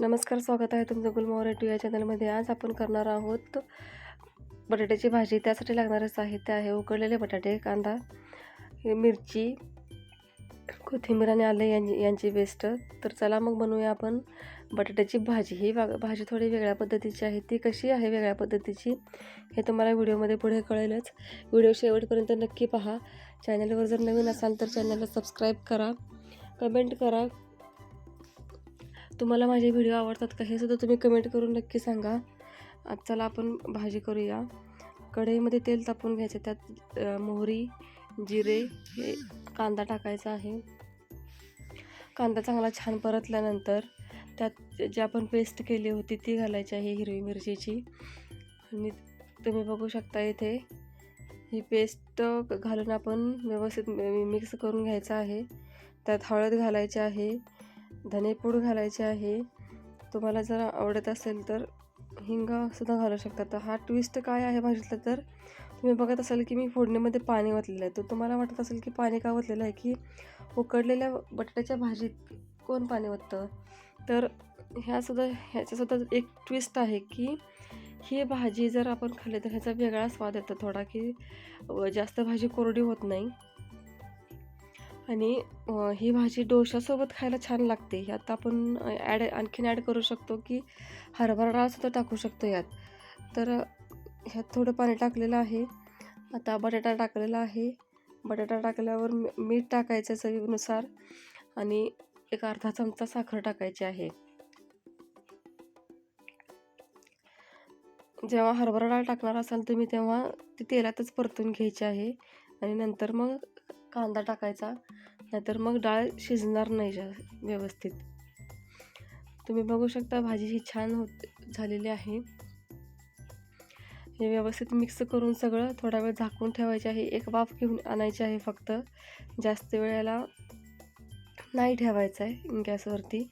नमस्कार स्वागत आहे तुमचं गुलमोहर टू या चॅनलमध्ये. आज आपण करणार आहोत बटाट्याची भाजी. त्यासाठी लागणारं साहित्य आहे उकडलेले बटाटे कांदा मिरची कोथिंबीर आणि आलं यांची यांची वेस्ट तर चला मग बनवूया आपण बटाट्याची भाजी. ही वा भाजी थोडी वेगळ्या पद्धतीची आहे. ती कशी आहे वेगळ्या पद्धतीची हे तुम्हाला व्हिडिओमध्ये पुढे कळेलच. व्हिडिओ शेवटपर्यंत नक्की पहा. चॅनलवर जर नवीन असाल तर चॅनलला सबस्क्राईब करा. कमेंट करा. तुम्हाला माझे व्हिडिओ आवडतात का हे सुद्धा तुम्ही कमेंट करून नक्की सांगा. आज चला आपण भाजी करूया. कढईमध्ये तेल तापून घ्यायचं त्यात मोहरी जिरे हे कांदा टाकायचा आहे. कांदा चांगला छान परतल्यानंतर त्यात जी आपण पेस्ट केली होती ती घालायची आहे हिरवी मिरचीची. आणि तुम्ही बघू शकता इथे ही पेस्ट घालून आपण व्यवस्थित मिक्स करून घ्यायचं आहे. त्यात हळद घालायची आहे. धनेपूड घालायचे आहे. तुम्हाला जर आवडत असेल तर हिंगासुद्धा घालू शकता. तर हा ट्विस्ट काय आहे भाजीतला तर तुम्ही बघत असाल की मी फोडणीमध्ये पाणी ओतलेलं आहे. तर तुम्हाला वाटत असेल की पाणी का ओतलेलं आहे? की उकडलेल्या बटाट्याच्या भाजीत कोण पाणी ओततं? तर ह्यासुद्धा ह्याच्यासुद्धा एक ट्विस्ट आहे की ही भाजी जर आपण खाल्ली तर ह्याचा वेगळा स्वाद येतो थोडा की जास्त भाजी कोरडी होत नाही. आणि ही भाजी डोशासोबत खायला छान लागते. यात आपण ॲड आणखीन ॲड करू शकतो की हरभरा डाळसुद्धा टाकू शकतो यात. तर ह्यात थोडं पाणी टाकलेलं आहे. आता बटाटा टाकलेला आहे. बटाटा टाकल्यावर मी- मीठ टाकायचं चवीनुसार आणि एक अर्धा चमचा साखर टाकायची आहे. जेव्हा हरभरा डाळ टाकणार असाल तुम्ही तेव्हा ती तेलातच परतून घ्यायची आहे. आणि नंतर मग कांदा टाकायचा नाहीतर मग डाळ शिजणार नाही व्यवस्थित. तुम्ही बघू शकता भाजी ही छान होत झालेली आहे. हे व्यवस्थित मिक्स करून सगळं थोडा वेळ झाकून ठेवायचे आहे. एक वाफ घेऊन आणायची आहे फक्त. जास्त वेळेला नाही ठेवायचं आहे गॅसवरती.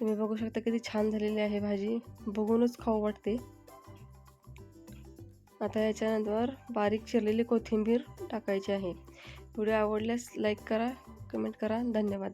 तुम्ही बघू शकता किती छान झालेली आहे भाजी. बघूनच खाऊ वाटते. आता याच्यानंतर बारीक चिरलेली कोथिंबीर टाकायची आहे. व्हिडिओ आवडल्यास लाईक करा कमेंट करा. धन्यवाद.